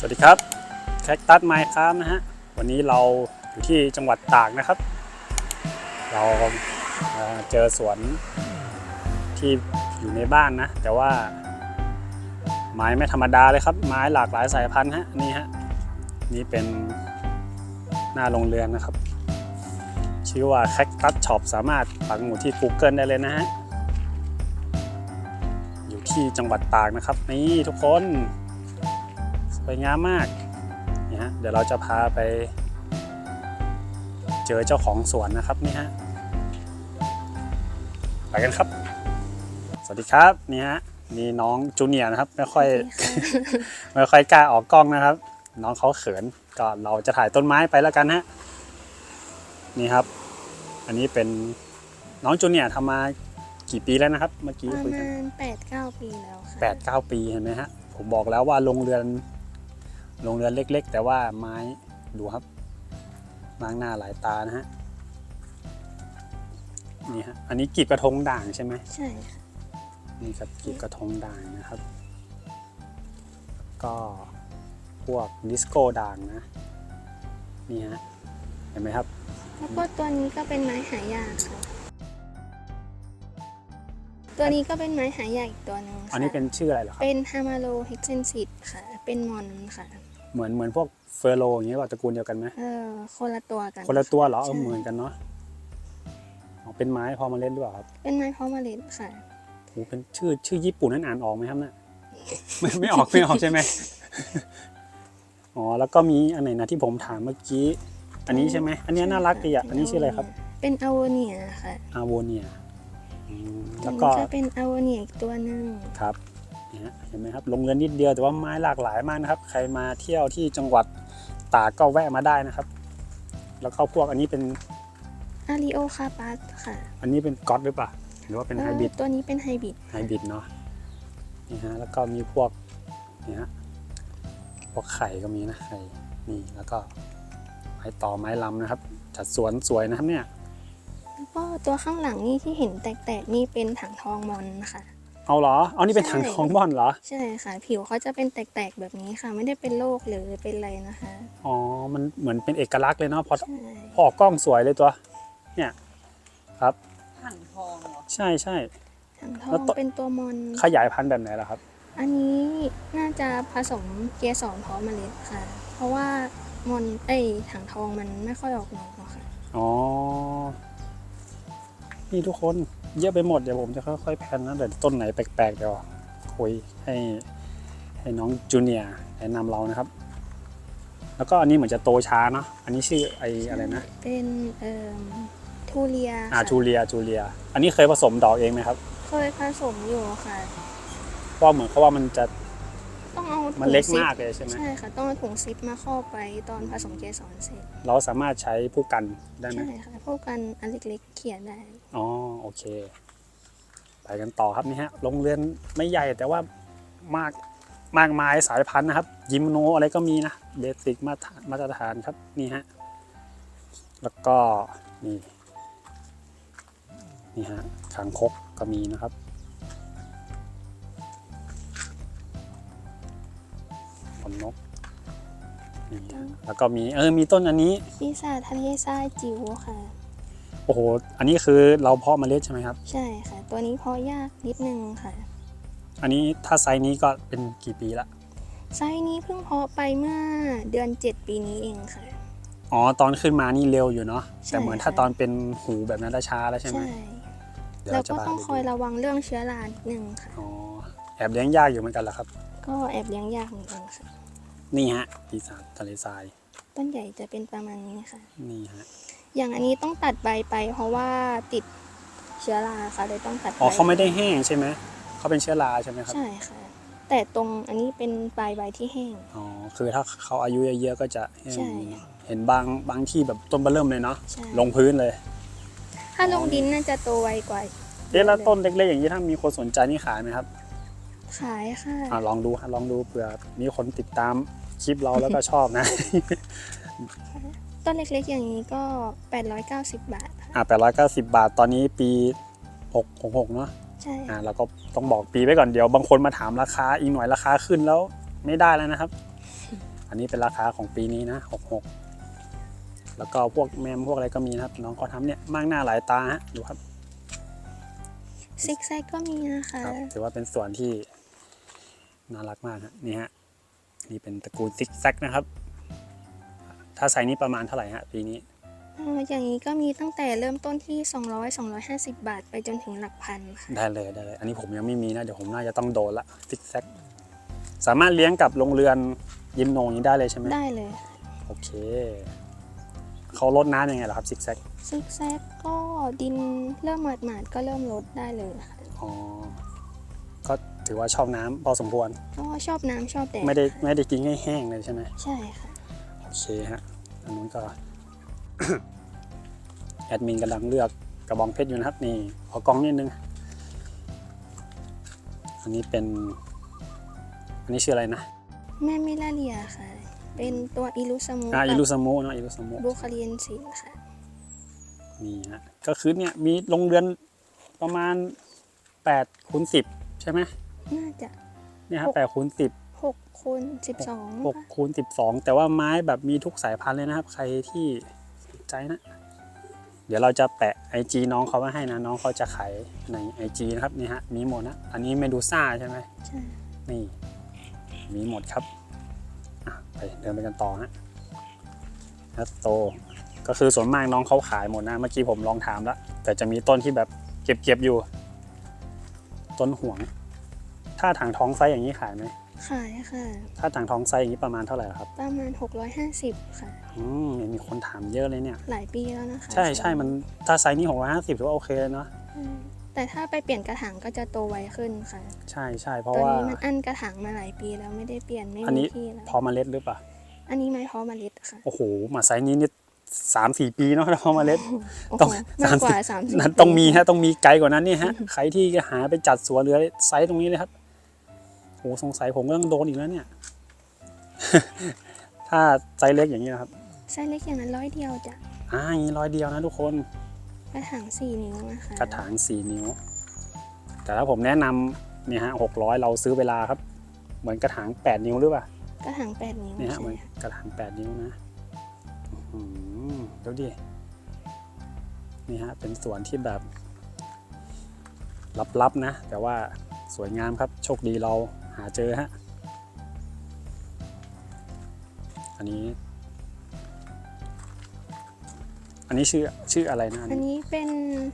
สวัสดีครับแคคตัสไมค์ครับนะฮะวันนี้เราอยู่ที่จังหวัดตากนะครับ เราเจอสวนที่อยู่ในบ้านนะ แต่ว่า ไม้ไม่ธรรมดาเลยครับ ไม้หลากหลายสายพันธุ์ฮะนี่ฮะนี่เป็นหน้าโรงเรือนนะครับ ชื่อว่าแคคตัสช็อปสามารถปักหมุดที่ Google ได้เลยนะฮะอยู่ที่จังหวัดตากนะครับนี่ทุกคน วยงามมากนี่ฮะเดี๋ยวเราจะพาไป เจอเจ้าของสวนนะครับนี่ฮะไปกันครับ สวัสดีครับนี่ฮะนี่น้องจูเนียร์นะครับไม่ค่อยไม่ค่อยกล้าออกกล้องนะครับ น้องเขาเขินก็เราจะถ่ายต้นไม้ไปแล้วกันฮะนี่ครับ อันนี้เป็นน้องจูเนียร์ทำมากี่ปีแล้วนะครับ เมื่อกี้ประคุยกันมาณแปดเก้าปีแล้วค่ะแปดเก้าปีเห็นไหมฮะผมบอกแล้วว่าโรงเรือน โรงเรือนเล็ก ๆ แต่ว่าไม้ดูครับมางหน้าหลายตานะฮะนี่ฮะอันนี้กีบกระทงด่างใช่ไหมใช่ค่ะนี่ครับกีบกระทงด่างนะครับ ก็พวกดิสโก้ด่างนะนี่ฮะเห็นไหมครับ แล้วก็ตัวนี้ก็เป็นไม้หายากค่ะ ตัวนี้ก็เป็นไม้หายากอีกตัวหนึงค่ะอันนี้เป็นชื่ออะไรเหรอครับ เป็นฮามาโลเฮกเซนซิตค่ะ เป็นมอนค่ะ เหมือนเหมือนพวกเฟอร์โรอย่างเงี้ยว่าตระกูลเดียวกันไหมเออ คนละตัวกัน คนละตัวเหรอเออใช่เหมือนกันเนาะอ๋อเป็นไม้พอมาเล่นด้วยเหรอครับเป็นไม้เพาะเมล็ดค่ะโอ้เป็นชื่อชื่อญี่ปุ่นนั่นอ่านออกไหมครับเนี่ย ไม่ไม่ออกไม่ออกใช่ไหม อ๋อแล้วก็มีอันไหนนะที่ผมถามเมื่อกี้ อันนี้ใช่ไหมอันนี้น่ารักดีอะอันนี้ชื่ออะไรครับเป็นอโวเนียค่ะอาโวเนียอืมตัแล้ววนี้ก็ก็เป็นอโวเนียอีกตัวหนึ่งครับเนี่ยฮะเห็นไหมครับลงเรือนนิดเดียวแต่ว่าไม้หลากหลายมากนะครับ ใครมาเที่ยวที่จังหวัดตากก็แวะมาได้นะครับ แล้วก็พวกอันนี้เป็นอาริโอคาปัสค่ะอันนี้เป็นก๊อตหรือเปล่าหรือว่าเป็นไฮบริดเออตัวนี้เป็นไฮบริดไฮบริดเนาะนี่ฮะแล้วก็มีพวกนี่ฮะพวกไข่ก็มีนะไข่นี่แล้วก็ไม้ต่อไม้ลำนะครับ จัดสวนสวยนะครับเนี่ยแล้วก็ตัวข้างหลังนี่ที่เห็นแตกๆนี่เป็นถังทองมอนค่ะ เอาเหรอ เอานี่เป็นใช่ถังทองบอนเหรอ ใช่ค่ะ ผิวเขาจะเป็นแตกๆแบบนี้ค่ะ ไม่ได้เป็นโรคหรือเป็นอะไรนะคะ อ๋อ มันเหมือนเป็นเอกลักษณ์เลยเนาะพอใช่พอออกกล้องสวยเลยตัว เนี่ยครับ ถังทองเหรอ ใช่ใช่ถังทอแล้วงตัวเป็นตัวมอน ขยายพันธุ์แบบไหนล่ะครับ อันนี้น่าจะผสมเกสรเพาะเมล็ดค่ะ เพราะว่ามอนเอ้ยถังทองมันไม่ค่อยออกดอกหรอกค่ะ อ๋อ นี่ทุกคน เยอะไปหมดเดี๋ยวผมจะค่อยๆแพนนะเดี๋ยวต้นไหนแปลกๆเดี๋ยวคุยให้ให้น้องจูเนียร์แนะนำเรานะครับ แล้วก็อันนี้เหมือนจะโตช้าเนาะอันนี้ชื่อไออะไรนะ เป็นเอ่อทูเรียอ่าค่ะจูเลียจูเลีย อันนี้เคยผสมดอกเองไหมครับเคยผสมอยู่ค่ะ เพราะเหมือนเขาว่ามันจะ ต้องเอาถุงมันเล็กซิปมากเลยใช่ไหม ใช่ค่ะ ต้องเอาถุงซิปมาครอบไปตอนผสมเกสรเสร็จเราสามารถใช้ผู้กันได้ไหมใช่ค่ะพวกกันอันเล็กๆเขียนได้ อ๋อโอเค ไปกันต่อครับนี่ฮะโรงเรือนไม่ใหญ่แต่ว่ามากมากมายสายพันธุ์นะครับ ยิมโนอะไรก็มีนะเบสิกมาตรมาตรฐานครับนี่ฮะแล้วก็นี่นี่ฮะคางคกก็มีนะครับ แล้วก็มีเออมีต้นอันนี้ปีศาจทะเลทรายจิ๋วค่ะ โอ้โห อันนี้คือเราเพาะเมล็ดใช่ไหมครับ ใช่ค่ะ ตัวนี้เพอยากนิดนึงค่ะ อันนี้ถ้าไซส์นี้ก็เป็นกี่ปีละไซส์นี้เพิ่งเพาะไปเมื่อเดือน 7 ปีนี้เองค่ะ อ๋อตอนขึ้นมานี่เร็วอยู่เนาะใช่แต่เหมือนถ้าค่ะตอนเป็นหูแบบนั้นจะช้าแล้วใช่ไหมใช่เดี๋ยวเราเราจะก็พาต้องไปคอยดูระวังเรื่องเชื้อรานิดนึงค่ะอ๋อแอบเลี้ยงยากอยู่เหมือนกันเหรอครับ ก็แอบเลี้ยงยากเหมือนกันค่ะ นี่ฮะปีศาจทะเลทราย ต้นใหญ่จะเป็นประมาณนี้ค่ะ นี่ฮะ อย่างอันนี้ต้องตัดใบไป เพราะว่าติดเชื้อราค่ะเลยต้องตัดอ๋อใบเขาไม่ได้แห้งใช่ไหม เขาเป็นเชื้อราใช่ไหมครับ ใช่ค่ะ แต่ตรงอันนี้เป็นปลายใบที่แห้ง อ๋อ คือถ้าเขาอายุเยอะๆก็จะแห้ง ใช่ เห็นบางบางที่แบบต้นเบอร์เริ่มเลยเนาะ ใช่ ลงพื้นเลย ถ้าลงดินน่าจะโตไวกว่าเอ๊ะแล้วต้นเล็กๆอย่างนี้ถ้ามีคนสนใจนี่ขายไหมครับขายค่ะ อ่าลองดูฮะลองดูเผื่อมีคนติดตาม คลิปเราแล้วก็ชอบนะ ต้นเล็กๆอย่างนี้ก็ 890 บาทค่ะอ่า890 บาทตอนนี้ปี6 66เนาะ ใช่อ่าเราก็ต้องบอกปีไว้ก่อนเดี๋ยวบางคนมาถามราคาอีกหน่อยราคาขึ้นแล้วไม่ได้แล้วนะครับ อันนี้เป็นราคาของปีนี้นะหกหกแล้วก็พวกแมมพวกอะไรก็มีนะครับ น้องเขาทำเนี่ยมากหน้าหลายตาฮะดูครับซิกแซกก็มีนะคะ ครับถือว่าเป็นส่วนที่น่ารักมากฮะนี่ฮะ นี่เป็นตระกูลซิกแซกนะครับ ถ้าไซส์นี้ประมาณเท่าไหร่ฮะปีนี้เอออย่างนี้ก็มีตั้งแต่เริ่มต้นที่ 200 250 บาท ไปจนถึงหลักพันค่ะได้เลยได้เลย อันนี้ผมยังไม่มีนะ เดี๋ยวผมน่าจะต้องโดนละซิกแซกสามารถเลี้ยงกับโรงเรือนยิมโนอย่างนี้ได้เลยใช่ไหมได้เลยโอเคเขาลดน้ำยังไงล่ะครับซิกแซกซิกแซกก็ดินเริ่มหมาดๆก็เริ่มลดได้เลยค่ะอ๋อก็ ถือว่าชอบน้ำพอสมควรก็ชอบน้ำชอบแดดไม่ได้ไม่ได้กินให้แห้งเลยใช่ไหมใช่ค่ะ โอเคฮะอันนู้นก็ แอดมินกำลังเลือกกระบองเพชรอยู่นะครับ นี่ขอกล้องนิดนึง อันนี้เป็น อันนี้ชื่ออะไรนะแม่มิลาเลียค่ะ เป็นตัวอิลุสมูอ่าอิลุสมุเนาะอิลุสมุบูคาเรียนสินค่ะ นี่ฮะก็คือเนี่ยมีโรงเรือนประมาณ8คูณ10 ใช่ไหม น่าจะเนี่ยฮะหก8คูณ10 6คูณ12หกคูณสิบสองแต่ว่าไม้แบบมีทุกสายพันธุ์เลยนะครับ ใครที่สนใจนะ เดี๋ยวเราจะแปะ IG น้องเขาไว้ให้นะน้องเขาจะขายใน IG นะครับนี่ฮะมีหมดนะ อันนี้เมดูซ่าใช่ไหมใช่นี่ มีหมดครับอะไปเดินไปกันต่อฮะนัสโต ก็คือส่วนมากน้องเขาขายหมดนะ เมื่อกี้ผมลองถามแล้ว แต่จะมีต้นที่แบบเก็บๆอยู่ ต้นห่วง ถ้าถังท้องไซส์อย่างนี้ขายไหมขายค่ะ ถ้าถังท้องไซส์อย่างนี้ประมาณเท่าไหร่ครับ ประมาณ 650 ค่ะ อืมเนี่ยมีคนถามเยอะเลยเนี่ย หลายปีแล้วนะคะใช่ใช่มันถ้าไซส์นี้หกร้อยห้าสิบถือว่าโอเคเลยเนาะอืมแต่ถ้าไปเปลี่ยนกระถางก็จะโตไวขึ้นค่ะ ใช่ใช่เพราะตัวว่านี้มันอั้นกระถางมาหลายปีแล้วไม่ได้เปลี่ยนไม่อันมีนี้ที่แล้วพอเมาเล็ดหรือเปล่าอันนี้ไม้เพาะเมล็ดค่ะ โอ้โหมาไซส์นี้นี่สามสี่ปีเนาะถ้าพอเมาเล็ดโอ้ต้โหองมากกว่าสามสิบ30นั้นต้องมีฮะต้องมีไกลกว่านั้นนี่ฮะใครที่หาไปจัดสวนหรืออะไรไซส์ตรงนี้เลยครับ โอ้สงสัยผมก็ต้องโดนอีกแล้วเนี่ย ถ้าไซส์เล็กอย่างนี้นะครับไซส์เล็กอย่างนั้นร้อยเดียวจ้ะอ่าอย่างนี้ร้อยเดียวนะทุกคน กระถางสี่นิ้วนะคะกระถางสี่นิ้ว แต่ถ้าผมแนะนำเนี่ยฮะหกร้อยเราซื้อเวลาครับ เหมือนกระถางแปดนิ้วหรือเปล่า กระถางแปดนิ้วเนี่ยฮะใช่เหมือนค่ะกระถางแปดนิ้วนะอื้อหือเดี๋ยวดินี่ฮะเป็นสวนที่แบบลับๆนะ แต่ว่าสวยงามครับ โชคดีเรา หาเจอฮะ อันนี้ อันนี้ชื่อชื่ออะไรนะ อันอันนี้นี้เป็น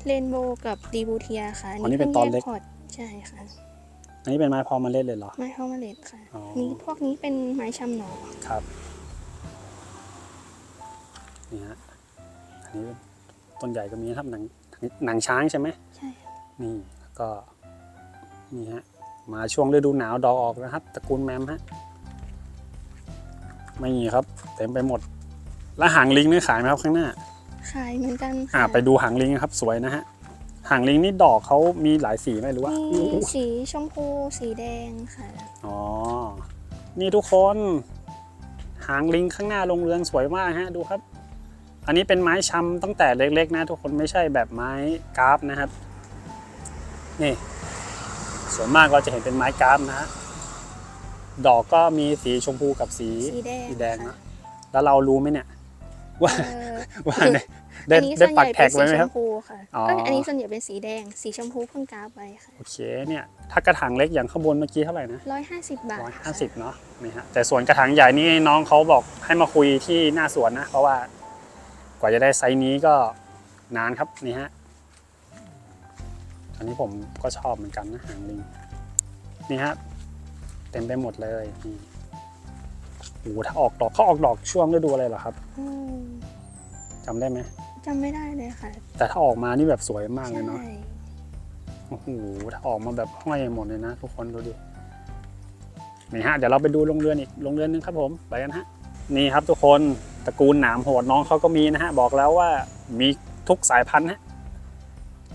เรนโบว์กับดีบูเทียค่ะอ๋อนี่เป็นตอนเล็กพิ่งแยพอร์ตใช่ค่ะ อันนี้เป็นไม้พอมาเล่นเลยเหรอ ไม้เพาะเมล็ดค่ะอ๋อนี่พวกนี้เป็นไม้ชำหนอครับ นี่ฮะ อันนี้ต้นใหญ่ก็มีนะครับหนังหนังช้างใช่ไหมใช่ค่ะนี่แล้วก็นี่ฮะ มาช่วงฤดูหนาวดอกออกนะครับตระกูลแมมฮะไม่มีครับ เต็มไปหมด แล้วหางลิงนี่ขายไหมครับข้างหน้า ขายเหมือนกันอ่าค่ะไปดูหางลิงนะครับสวยนะฮะหางลิงนี่ดอกเขามีหลายสีไหมหรือว่ามีสีชมพูสีแดงค่ะ อ๋อ นี่ทุกคน หางลิงข้างหน้าโรงเรือนสวยมากฮะดูครับ อันนี้เป็นไม้ชำตั้งแต่เล็กๆนะ ทุกคนไม่ใช่แบบไม้กราฟนะครับ นี่ ส่วนมากเราจะเห็นเป็นไม้กราฟนะฮะดอกก็มีสีชมพูกับสีสีแดงสีแดงค่ะนะแล้วเรารู้ไหมเนี่ย ว่าเอ่อว่าได้ได้อันนี้ได้ส่วนใหปักญ่แท็เป็นกสีไว้ไหมชครับมพูค่ะอ๋อเอ้ยอันนี้ส่วนใหญ่เป็นสีแดง สีชมพูเพิ่งกราฟไปค่ะโอเคเนี่ยถ้ากระถางเล็กอย่างข้างบนเมื่อกี้เท่าไหร่นะร้อยห้าสิบบาทร้อยค่ะห้าสิบเนาะนี่ฮะแต่ส่วนกระถางใหญ่นี่น้องเขาบอกให้มาคุยที่หน้าสวนนะเพราะว่ากว่าจะได้ไซส์นี้ก็นานครับนี่ฮะ อันนี้ผมก็ชอบเหมือนกันนะหางลิงนี่ฮะเต็มไปหมดเลยนี่โอ้โหถ้าออกดอกเขาออกดอกช่วงฤดูอะไรเหรอครับอืมจำได้ไหมจำไม่ได้เลยค่ะแต่ถ้าออกมานี่แบบสวยมากเลยใช่เนาะโอ้โหถ้าออกมาแบบห้อยหมดเลยนะ ทุกคนดูดิ นี่ฮะ เดี๋ยวเราไปดูโรงเรือนอีกโรงเรือนหนึงครับผม ไปกันฮะ นี่ครับทุกคน ตระกูลหนามโหดน้องเขาก็มีนะฮะ บอกแล้วว่ามีทุกสายพันธุ์ฮะ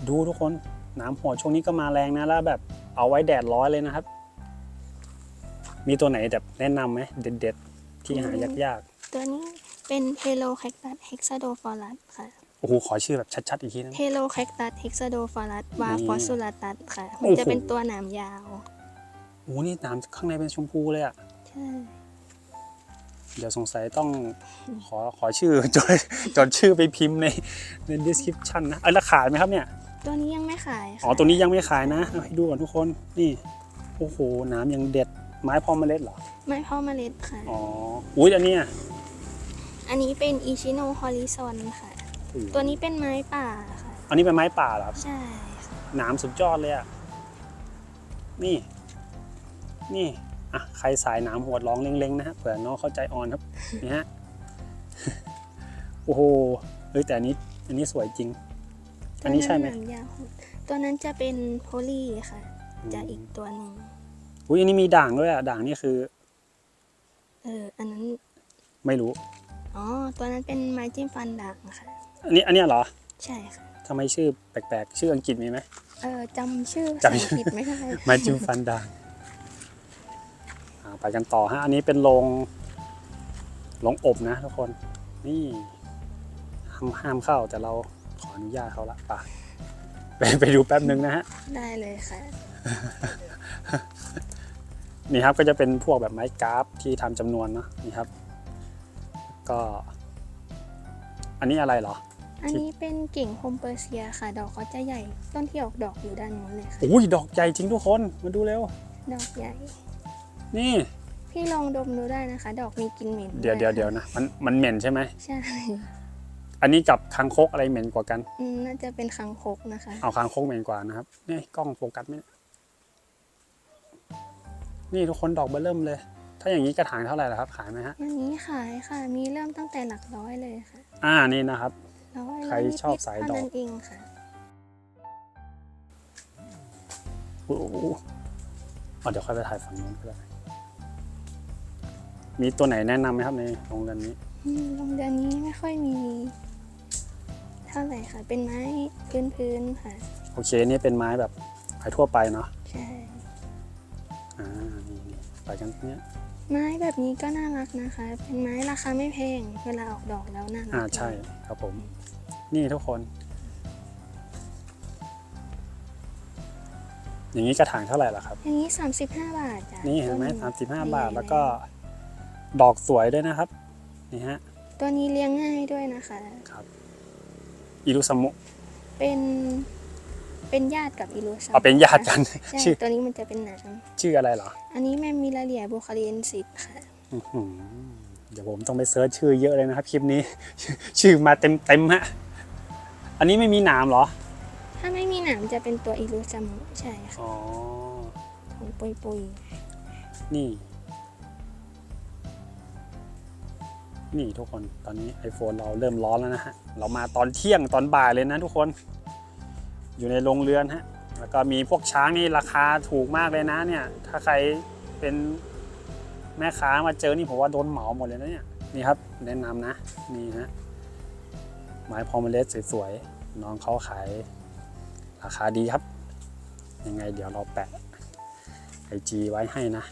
ดูทุกคน หนามโหดช่วงนี้ก็มาแรงนะแล้วแบบเอาไว้แดดร้อนเลยนะครับ มีตัวไหนแบบแนะนำไหมเด็ดๆ ที่หายากตัวนี้เป็นเทโลแคคตัสเฮกซาโดฟอรัสค่ะๆโอ้โห ขอชื่อแบบชัดๆ อีกทีนะเทโลแคคตัสเฮกซาโดฟอรัสวานี่ฟอสซูลาตัสค่ะโอ้มันโหจะเป็นตัวหนามยาวโอ้โหนี่หนามข้างในเป็นชมพูเลยอะใช่เดี๋ยวสงสัยต้องขอขอชื่อจดจดชื่อไปพิมพ์ในใน description นะ เอ้ยแล้วขายไหมครับเนี่ย ตัวนี้ยังไม่ขายค่ะอ๋อตัวนี้ยังไม่ขายนะเอาให้ดูก่อนทุกคนนี่โอ้โหน้ำยังเด็ดไม้พอเมล็ดเหรอไม้พ่อเมล็ดค่ะ อ๋ออุ้ยอันเนี้ยอันนี้เป็นอิชิโนฮอริซอนค่ะตัวนี้เป็นไม้ป่าค่ะ อันนี้เป็นไม้ป่าเหรอครับใช่ค่ะหนามสุดยอดเลยอะนี่ นี่อะใครสายหนามหัวดร้องเล็งๆนะฮะเผื่อน้องเข้าใจออนครับนี่ฮะ โอ้โหเฮ้ยแต่อันนี้อันนี้สวยจริง อันนี้ใช่ไหมตัวางยาวตัวนั้นจะเป็นโพลีค่ะ จะอีกตัวหนึ่งอุ้ยอันนี้มีด่างด้วยอะด่างนี่คือ เอออันนั้นไม่รู้ อ๋อตัวนั้นเป็นไม้จิ้มฟันด่างค่ะ อันนี้อันเนี้ยเหรอ ใช่ค่ะทำไมชื่อแปลกๆ ชื่ออังกฤษมีไหมเออจำชื่อจำภาษาอังกฤษไม่ได้ไม้จิ้มฟันด่างอ่าไปกันต่อฮะ อันนี้เป็นโรงโรงอบนะทุกคน นี่ห้ามห้ามเข้าแต่เรา ขออนุญาตเขาละป่ะไปไปดูแป๊บนึงนะฮะ ได้เลยค่ะ นี่ครับก็จะเป็นพวกแบบไม้กราฟที่ทำจำนวนเนาะนี่ครับ ก็ อันนี้อะไรเหรออันนี้เป็นกิ่งโฮมเปอร์เซียค่ะ ดอกเขาจะใหญ่ ต้นที่ออกดอกอยู่ด้านนู้นเลยค่ะ อุ้ยดอกใหญ่จริงทุกคนมาดูเร็ว ดอกใหญ่ นี่ พี่ลองดมดูได้นะคะ ดอกมีกลิ่นเหม็นเดี๋ยวเดี๋ยวเดี๋ยวนะมันมันเหม็นใช่ไหมใช่ อันนี้กับคางคกอะไรเหม็นกว่ากัน อืมน่าจะเป็นคังคกนะคะ เอาคางคกเหม็นกว่านะครับนี่กล้องโฟกัสไหมเนี่ยนี่ทุกคนดอกเบอร์เริ่มเลย ถ้าอย่างนี้กระถางเท่าไหร่ล่ะครับ ขายไหมฮะอันนี้ขายค่ะ มีเริ่มตั้งแต่หลักร้อยเลยค่ะอ่านี่นะครับ ร้อยใครร้ยนิดๆชอบสายดอกเท่นั้นเองค่ะ โอ้โหอ๋อเดี๋ยวค่อยไปถ่ายฝั่งนู้นก็ได้ มีตัวไหนแนะนำไหมครับในโรงเรียนนี้ อืมโรงเรือนนี้ไม่ค่อยมี เท่าไหร่ค่ะ เป็นไม้พื้นๆค่ะ โอเคนี่เป็นไม้แบบขายทั่วไปเนาะใช่ อ่านี่นี่ไปกันเนี้ยไม้แบบนี้ก็น่ารักนะคะ เป็นไม้ราคาไม่แพง เวลาออกดอกแล้วน่ารักอ่าใช่ครับผม นี่ทุกคน อย่างนี้กระถางเท่าไหร่ล่ะครับ อย่างนี้ 35 บาทจ้ะนี่เห็นไหมต้สามสิบห้าใญ่บาทเยแล้วก็ดอกสวยด้วยนะครับ นี่ฮะ ตัวนี้เลี้ยงง่ายด้วยนะคะ ครับ อิรุสมุเป็นเป็นญาติกับอิลูซัมเอาเป็นญาติกันใช่ชื่อตัวนี้มันจะเป็นหนามชื่ออะไรเหรออันนี้แมมมิลาเลียบูคาเรียนซิตค่ะ อื้อหือเดี๋ยวผมต้องไปเซิร์ชชื่อเยอะเลยนะครับคลิปนี้ ชื่อมาเต็มเต็มๆฮะอันนี้ไม่มีหนามเหรอถ้าไม่มีหนามจะเป็นตัวอิลูซัมใช่ค่ะอ๋อ ของปุยปุยนี่ นี่ทุกคนตอนนี้ iPhone เราเริ่มร้อนแล้วนะฮะ เรามาตอนเที่ยงตอนบ่ายเลยนะทุกคน อยู่ในโรงเรือนฮะ แล้วก็มีพวกช้างนี่ราคาถูกมากเลยนะเนี่ย ถ้าใครเป็นแม่ค้ามาเจอนี่ผมว่าโดนเหมาหมดเลยนะเนี่ย นี่ครับแนะนำนะนี่ฮะไม้พอมเมล็ดสวยๆน้องเขาขายราคาดีครับ ยังไงเดี๋ยวเราแปะไอจีไว้ให้นะ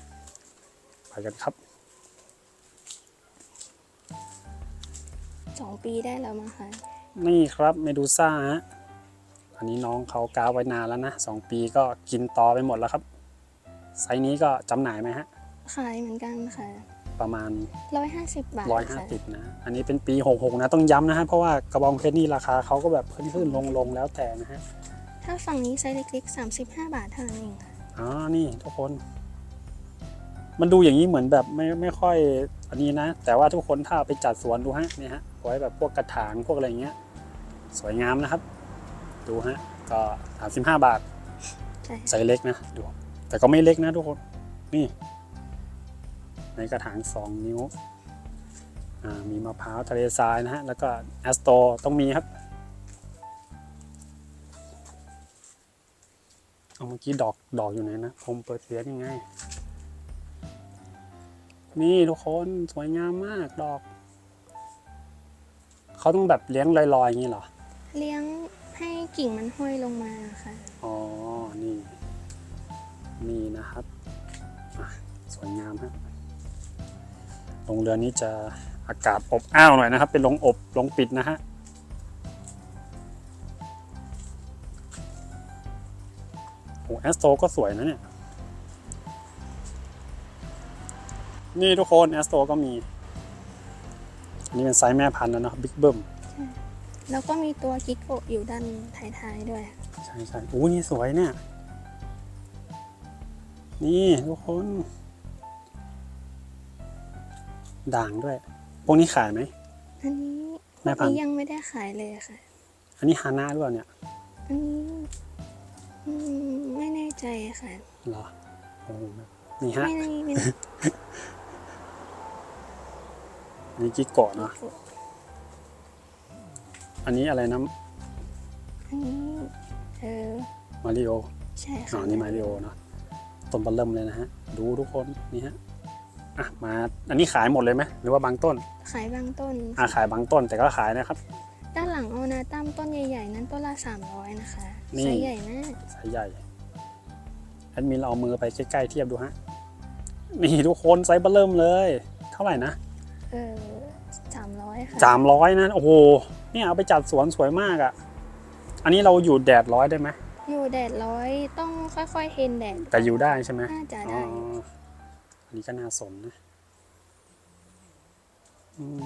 ไปกันครับ สองปีได้แล้วมั้งคะนี่ครับเมดูซ่าฮะอันนี้น้องเขากาวไว้นานแล้วนะสองปีก็กินต่อไปหมดแล้วครับ ไซส์นี้ก็จำหน่ายไหมฮะ ขายเหมือนกันค่ะประมาณร้อยห้าสิบบาทค่ะ150นะ อันนี้เป็นปี 66 นะ ต้องย้ำนะฮะ เพราะว่ากระบองเพชรนี่ราคาเขาก็แบบขึ้นขึ้นลงลงๆ แล้วแต่นะฮะ ถ้าฝั่งนี้ไซส์เล็กๆสามสิบห้าบาทเท่านั้นเองค่ะ อ๋อ นี่ทุกคน มันดูอย่างนี้เหมือนแบบไม่ไม่ค่อยอันนี้นะ แต่ว่าทุกคนถ้าเอาไปจัดสวนดูฮะเนี่ยฮะ ไว้แบบพวกกระถางพวกอะไรเงี้ย สวยงามนะครับ ดูฮะ ก็ 35 บาทใช่ไซส์เล็กนะดู แต่ก็ไม่เล็กนะทุกคน นี่ ในกระถาง 2 นิ้ว อ่า มีมะพร้าวทะเลทรายนะฮะ แล้วก็แอสโตต้องมีครับเอาเมื่อกี้ดอกดอกอยู่ไหนนะผมเปิดเสียยังไง นี่ทุกคนสวยงามมากดอก เขาต้องแบบเลี้ยงลอยๆอย่างนี้เหรอ เลี้ยงให้กิ่งมันห้อยลงมาค่ะ อ๋อ นี่ นี่นะครับอะสวยงามครับโรงเรือนนี้จะอากาศอบอ้าวหน่อยนะครับ เป็นโรงอบโรงปิดนะฮะ โอ้แอสโตก็สวยนะเนี่ย นี่ทุกคนแอสโตก็มี อันนี้เป็นไซส์แม่พันธุ์แล้วเนาะบิ๊กเบิ้มแล้วก็มีตัวกิโกะอยู่ด้านท้ายๆด้วย ใช่ใช่อู้นี่สวยเนี่ย นี่ทุกคน ด่างด้วย พวกนี้ขายไหม อันนี้แม่พันธุ์นี้ยังไม่ได้ขายเลยค่ะ อันนี้ฮาน่าหรือเปล่าเนี่ย อันนี้อืมไม่แน่ใจค่ะ เหรอโอ้โหนี่ฮะ ไม่ได้ไม่ได้นี่กิโกะเนาะ อันนี้อะไรนะอันนี้เออมาริโอใช่อ๋ค่ะอนี่มาริโอเนาะต้นบัลเริ่มเลยนะฮะ ดูทุกคนนี่ฮะ อะมา อันนี้ขายหมดเลยไหมหรือว่าบางต้น ขายบางต้น อะขายบางต้นแต่ก็ขายนะครับ ด้านหลังเอานาตั้มต้นใหญ่ๆ นั้นต้นละ300 นะคะนี่ ไซส์ใหญ่มากไซส์ใหญ่ แอดมินเราเอามือไปใกล้ๆเทียบดูฮะ นี่ทุกคนไซส์บัลเริ่มเลย เท่าไหร่นะ เออสามร้อยค่ะสามร้อยนะ โอ้โห เนี่ยเอาไปจัดสวนสวยมากอะ่ะ อันนี้เราอยู่แดดร้อยได้ไหม อยู่แดดร้อยต้องค่อยๆเทนแดดแต่อยู่ได้ใช่ไหมน่าจะอ๋อได้ อันนี้ก็น่าสนนะอืม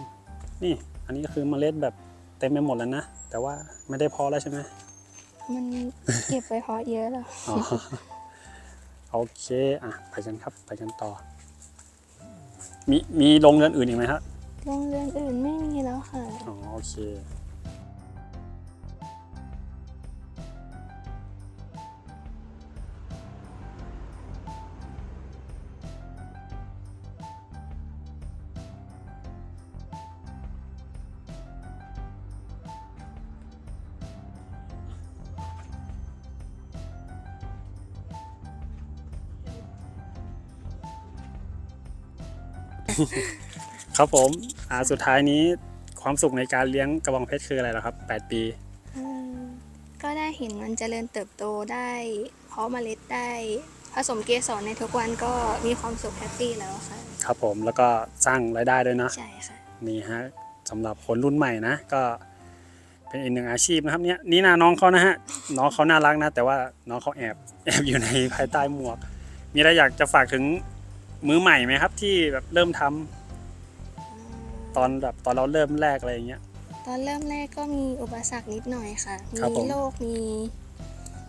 นี่ อันนี้ก็คือเมล็ดแบบเต็มไปหมดแล้วนะ แต่ว่าไม่ได้เพอแล้วใช่ไหม มันเก็บไว้เพาะเยอะแล้วอ๋อโอเค อะ ไปกันครับ ไปกันต่อ มีมีโรงเรือนอื่นอีกไหมครับโรงเรือนอื่นไม่มีแล้วค่ะ อ๋อโอเค ครับผมอ่าสุดท้ายนี้ความสุขในการเลี้ยงกระบองเพชรคืออะไรล่ะครับ 8 ปี อืมก็ได้เห็นมันเจริญเติบโตได้เพาะเมล็ดได้ผสมเกสรในทุกวันก็มีความสุขแฮปปี้แล้วค่ะ ครับผมแล้วก็สร้างรายได้ด้วยเนาะ ใช่ค่ะ นี่ฮะสำหรับคนรุ่นใหม่นะก็เป็นอีกหนึ่งอาชีพนะครับเนี่ยนี่นาน้องเขานะฮะน้องเขาน่ารักนะ แต่ว่าน้องเขาแอบแอบอยู่ในภายใต้หมวก มีอะไรอยากจะฝากถึง มือใหม่ไหมครับ ที่แบบเริ่มทำตอนแบบตอนเราเริ่มแรกอะไรอย่างเงี้ย ตอนเริ่มแรกก็มีอุปสรรคนิดหน่อยค่ะ ครับผมีมโรค มี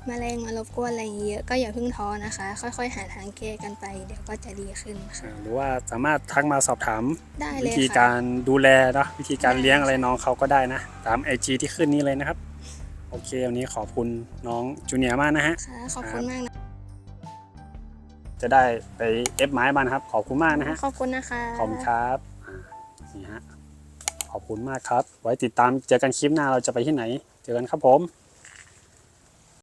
แมลงมารบกวนอะไรอย่างเงี้ยเยอะ ก็อย่าเพิ่งท้อนะคะ ค่อยๆ หาทางแก้กันไป เดี๋ยวก็จะดีขึ้นค่ะ อ่าหรือว่าสามารถทักมาสอบถาม ได้เลวิยธีค่ะการดูแลเนอะวิธีการได้เลี้ยงอะไรค่ะน้องเขาก็ได้นะ ตามไอจที่ขึ้นนี้เลยนะครับ โอเค วันนี้ขอบคุณน้องจูเนียร์มากนะฮะ ค่ะ ขอบคุณมากนะ จะได้ไปเอฟไม้บ้านครับ ขอบคุณมากนะฮะ ขอบคุณนะคะ ขอบคุณครับอ่านี่ฮะ ขอบคุณมากครับ ไว้ติดตามเจอกันคลิปหน้าเราจะไปที่ไหน เจอกันครับผม